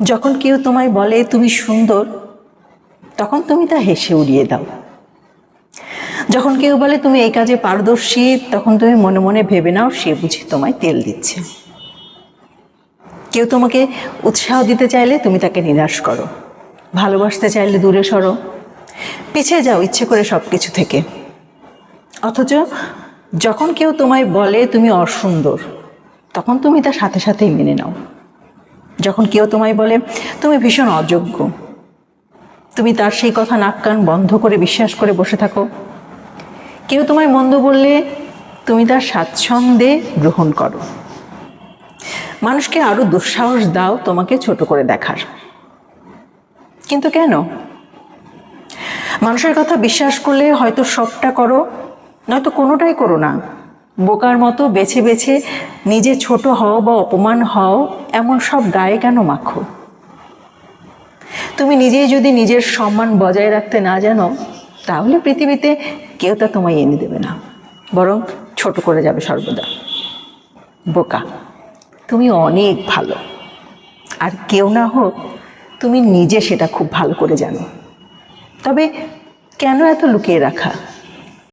যখন কেউ তোমায় বলে তুমি সুন্দর, তখন তুমি তা হেসে উড়িয়ে দাও। যখন কেউ বলে তুমি এই কাজে পারদর্শী, তখন তুমি মনে মনে ভেবে নাও সে বুঝি তোমায় তেল দিচ্ছে। কেউ তোমাকে উৎসাহ দিতে চাইলে তুমি তাকে নিরাশ করো, ভালোবাসতে চাইলে দূরে সরো, পিছিয়ে যাও ইচ্ছে করে সব কিছু থেকে। অথচ যখন কেউ তোমায় বলে তুমি অসুন্দর, তখন তুমি তার সাথে সাথেই মেনে নাও। যখন কেউ তোমায় বলে, তুমি ভীষণ অযোগ্য। তুমি তার সেই কথা নাক কান বন্ধ করে বিশ্বাস করে বসে থাকো। কেউ তোমায় মন্দ বললে, তুমি তার স্বাচ্ছন্দ্যে গ্রহণ করো। মানুষকে আরও দুঃসাহস দাও তোমাকে ছোট করে দেখার। কিন্তু কেন? মানুষের কথা বিশ্বাস করলে হয়তো সবটা করো, নয়তো কোনোটাই করো না। বোকার মতো বেছে বেছে নিজে ছোট হও বা অপমান হও, এমন সব গায়ে কেন মাখো? তুমি নিজেই যদি নিজের সম্মান বজায় রাখতে না জানো, তাহলে পৃথিবীতে কেউ তা তোমায় এনে দেবে না। বরং ছোট করে যাবে সর্বদা। বোকা, তুমি অনেক ভালো। আর কেউ না হোক, তুমি নিজে সেটা খুব ভালো করে জানো। তবে কেন এত লুকিয়ে রাখা?